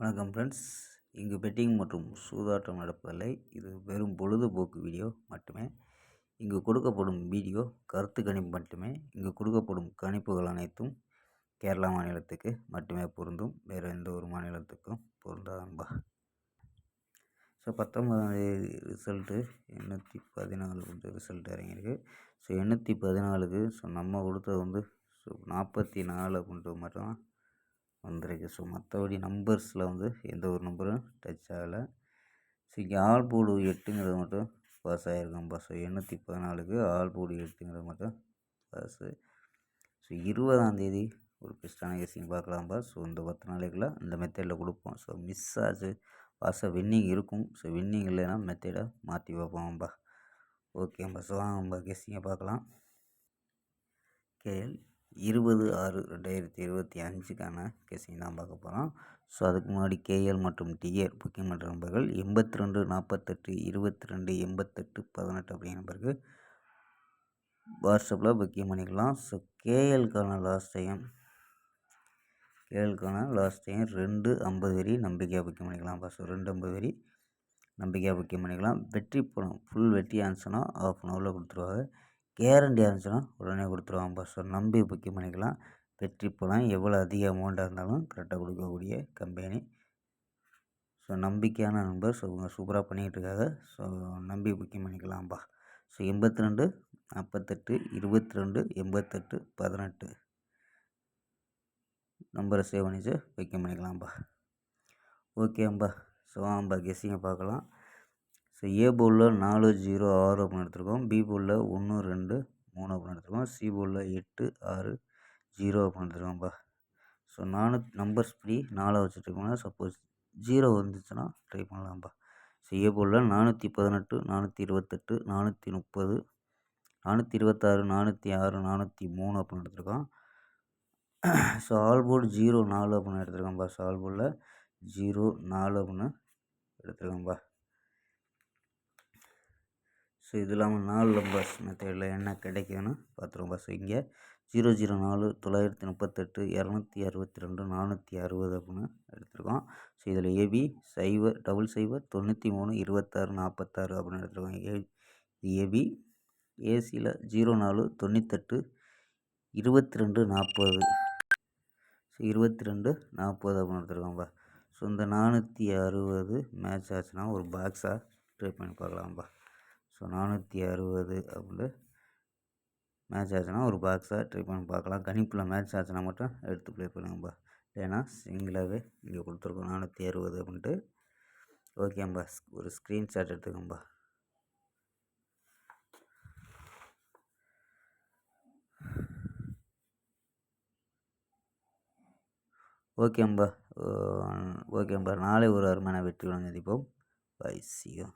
வணக்கம் ஃப்ரெண்ட்ஸ் இங்கு பெட்டிங் மற்றும் சூதாட்டம் நடப்பதில்லை. இது வெறும் பொழுதுபோக்கு வீடியோ மட்டுமே. இங்கு கொடுக்கப்படும் வீடியோ கருத்து கணிப்பு மட்டுமே. இங்கு கொடுக்கப்படும் கணிப்புகள் அனைத்தும் கேரளா மாநிலத்துக்கு மட்டுமே பொருந்தும். வேறு எந்த ஒரு மாநிலத்துக்கும் பொருந்தாதன்பா ஸோ பத்தொன்பதாம் தேதி ரிசல்ட்டு எண்ணூற்றி பதினாலு வந்து ரிசல்ட் இறங்கியிருக்கு. ஸோ எண்ணூற்றி பதினாலுக்கு ஸோ நம்ம கொடுத்தது வந்து ஸோ நாற்பத்தி நாலு அப்படின்றது மட்டும் வந்திருக்கு ஸோ மற்றபடி நம்பர்ஸில் வந்து எந்த ஒரு நம்பரும் டச் ஆகலை. ஸோ இங்கே ஆல் போர்டு எட்டுங்கிறது மட்டும் பாஸ் ஆகிருக்கோம்ப்பா ஸோ எண்ணூற்றி பதினாலுக்கு ஆல் போர்டு எட்டுங்கிறது மட்டும் பாஸு ஸோ இருபதாந்தேதி ஒரு பெஸ்ட்டான கேசிங் பார்க்கலாம்ப்பா ஸோ இந்த பத்து நாளைக்குள்ள இந்த மெத்தடில் கொடுப்போம். ஸோ மிஸ் ஆச்சு. பாஸாக வின்னிங் இருக்கும். ஸோ வின்னிங் இல்லைன்னா மெத்தடை மாற்றி பார்ப்போம்ப்பா ஓகேம்பா ஸோ வாங்கம்பா கெஸ்ஸிங்கை பார்க்கலாம். கேஎல் இருபது ஆறு ரெண்டாயிரத்தி இருபத்தி அஞ்சுக்கான கேசிங் தான் பார்க்க போகிறோம் ஸோ அதுக்கு முன்னாடி கேஎல் மற்றும் டிஏர் புக்கிங் பண்ணுற நம்பர்கள் எண்பத்தி ரெண்டு நாற்பத்தெட்டு இருபத்தி ரெண்டு எண்பத்தெட்டு பதினெட்டு அப்படிங்கிற நம்பருக்கு வாட்ஸ்அப்பில் புக்கிங் பண்ணிக்கலாம். ஸோ கேஎல்கான லாஸ்ட் டைம் கேஎல்கான லாஸ்ட் டைம் ரெண்டு ஐம்பது வரி நம்பிக்கையாக புக்கிங் பண்ணிக்கலாம். ஸோ ரெண்டு ஐம்பது வரி நம்பிக்கையாக புக்கிங் பண்ணிக்கலாம். வெற்றி பணம் ஃபுல் வெற்றி ஆன்சர்னால் ஆஃப் அன் ஹவரில் கொடுத்துருவாங்க. கேரண்டி இருந்துச்சுன்னா உடனே கொடுத்துருவாங்க ஸோ நம்பி புக்கிங் பண்ணிக்கலாம். வெற்றி போகலாம் எவ்வளோ அதிக அமௌண்ட்டாக இருந்தாலும் கரெக்டாக கொடுக்கக்கூடிய கம்பெனி ஸோ நம்பிக்கையான நம்பர் ஸோ இவங்க சூப்பராக பண்ணிகிட்ருக்காங்க ஸோ நம்பி புக்கிங் பண்ணிக்கலாம்ப்பா ஸோ எண்பத்தி ரெண்டு நாற்பத்தெட்டு இருபத்தி ரெண்டு எண்பத்தெட்டு பதினெட்டு. நம்பரை சேவ் பண்ணிச்சு புக்கிங் பண்ணிக்கலாம்ப்பா ஓகேம்பா ஸோ ஆம்பா கெஸ்ஸிங்கை பார்க்கலாம். ஸோ ஏ போலில் நாலு ஜீரோ ஆறு அப்படின்னு எடுத்துருக்கோம். பி போலில் ஒன்று ரெண்டு மூணு அப்படின்னு எடுத்துருக்கோம். சி போலில் எட்டு ஆறு ஜீரோ அப்படின்னு எடுத்துருக்கோம்ப்பா ஸோ நானு நம்பர்ஸ் படி நாலாக வச்சு ட்ரை பண்ணலாம் சப்போஸ் ஜீரோ வந்துச்சுன்னா ட்ரை பண்ணலாம்ப்பா ஸோ ஏ போலில் நானூற்றி பதினெட்டு நானூற்றி இருபத்தெட்டு நானூற்றி முப்பது நானூற்றி இருபத்தாறு நானூற்றி ஆறு நானூற்றி மூணு அப்படின்னு எடுத்துருக்கோம். ஸோ ஆல் போர்டு ஜீரோ நாலு அப்படின்னு எடுத்துருக்கோம்ப்பா ஸோ ஆல் போர்டில் ஜீரோ நாலு அப்படின்னு எடுத்துருக்கோம்ப்பா ஸோ இது இல்லாமல் நாலு நம்பர்ஸ் மெத்தடில் என்ன கிடைக்குதுன்னு பார்த்துருவோம் ஸோ இங்கே. ஜீரோ ஜீரோ நாலு தொள்ளாயிரத்தி முப்பத்தெட்டு இரநூத்தி அறுபத்தி ரெண்டு நானூற்றி அறுபது அப்படின்னு எடுத்திருக்கோம். ஸோ இதில் ஏபி சைவர் டபுள் சைவர் தொண்ணூற்றி மூணு இருபத்தாறு நாற்பத்தாறு அப்படின்னு எடுத்துருக்கோம். ஏ ஏபி ஏசியில் ஜீரோ நாலு தொண்ணூத்தெட்டு இருபத்தி ரெண்டு நாற்பது. ஸோ இருபத்தி ரெண்டு நாற்பது அப்படின்னு எடுத்துருக்கோம்ப்பா ஸோ இந்த நானூற்றி அறுபது மேட்ச் ஆச்சுன்னா ஒரு பாக்ஸாக ட்ரை பண்ணி பார்க்கலாம்ப்பா ஸோ நானூற்றி அறுபது அப்படின்னு மேட்ச் ஆச்சுன்னா ஒரு பாக்ஸாக ட்ரை பண்ணி பார்க்கலாம். கணிப்பில் மேட்ச் ஆச்சுன்னா மட்டும் எடுத்து ப்ளே பண்ணுங்கப்பா. ஏன்னா சிங்கிளாகவே இங்கே கொடுத்துருக்கோம். நானூற்றி அறுபது அப்படின்ட்டு. ஓகேம்பா ஒரு ஸ்க்ரீன்ஷாட் எடுத்துக்கோம்பா. ஓகேம்பா ஓகேம்பா நாளை ஒரு அருமையான வெற்றி சந்திப்போம் பை. சியோ